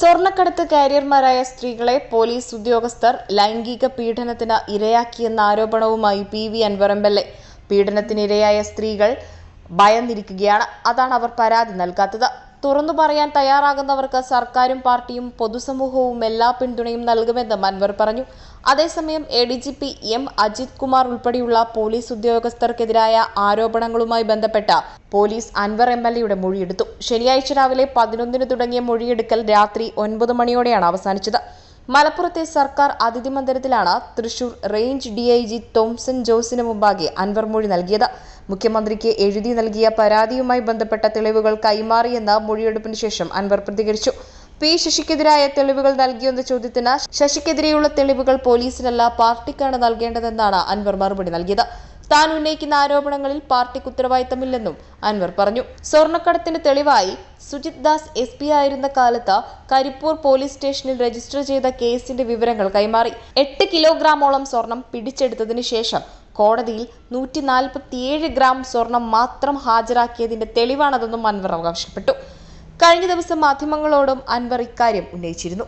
സ്വർണക്കടത്ത് കാരിയർമാരായ സ്ത്രീകളെ പോലീസ് ഉദ്യോഗസ്ഥർ ലൈംഗിക പീഡനത്തിന് ഇരയാക്കിയെന്ന ആരോപണവുമായി പി വി അൻവറമ്പല്ലെ പീഡനത്തിനിരയായ സ്ത്രീകൾ ഭയന്നിരിക്കുകയാണ്. അതാണ് അവർ പരാതി നൽകാത്തത്. തുറന്നു പറയാൻ തയ്യാറാകുന്നവർക്ക് സർക്കാരും പാർട്ടിയും പൊതുസമൂഹവും എല്ലാ പിന്തുണയും നൽകുമെന്നും അൻവർ പറഞ്ഞു. അതേസമയം A D G P M Ajith Kumar ഉൾപ്പെടെയുള്ള പോലീസ് ഉദ്യോഗസ്ഥർക്കെതിരായ ആരോപണങ്ങളുമായി ബന്ധപ്പെട്ട പോലീസ് അൻവർ എം എൽ എയുടെ മൊഴിയെടുത്തു. ശനിയാഴ്ച രാവിലെ പതിനൊന്നിന് തുടങ്ങിയ മൊഴിയെടുക്കൽ രാത്രി ഒൻപത് മണിയോടെയാണ് അവസാനിച്ചത്. മലപ്പുറത്തെ സർക്കാർ അതിഥി മന്ദിരത്തിലാണ് Thrissur range D I G Thomson ജോസിന് മുമ്പാകെ അൻവർ മൊഴി നൽകിയത്. മുഖ്യമന്ത്രിക്ക് എഴുതി നൽകിയ പരാതിയുമായി ബന്ധപ്പെട്ട തെളിവുകൾ കൈമാറിയെന്ന് മൊഴിയെടുപ്പിന് ശേഷം അൻവർ പ്രതികരിച്ചു. പി ശശിക്കെതിരായ തെളിവുകൾ നൽകിയെന്ന ചോദ്യത്തിന് ശശിക്കെതിരെയുള്ള തെളിവുകൾ പോലീസിനല്ല പാർട്ടിക്കാണ് നൽകേണ്ടതെന്നാണ് അൻവർ മറുപടി നൽകിയത്. താൻ ഉന്നയിക്കുന്ന ആരോപണങ്ങളിൽ പാർട്ടിക്ക് ഉത്തരവാദിത്തമില്ലെന്നും അൻവർ പറഞ്ഞു. സ്വർണക്കടത്തിന് തെളിവായി സുജിത് ദാസ് എസ് പി ആയിരുന്ന കാലത്ത് കരിപ്പൂർ പോലീസ് സ്റ്റേഷനിൽ രജിസ്റ്റർ ചെയ്ത കേസിന്റെ വിവരങ്ങൾ കൈമാറി. എട്ട് കിലോഗ്രാമോളം സ്വർണം പിടിച്ചെടുത്തതിനു ശേഷം കോടതിയിൽ നൂറ്റി നാൽപ്പത്തിയേഴ് ഗ്രാം സ്വർണം മാത്രം ഹാജരാക്കിയതിന്റെ തെളിവാണതെന്നും അൻവർ അവകാശപ്പെട്ടു. കഴിഞ്ഞ ദിവസം മാധ്യമങ്ങളോടും അൻവർ ഇക്കാര്യം ഉന്നയിച്ചിരുന്നു.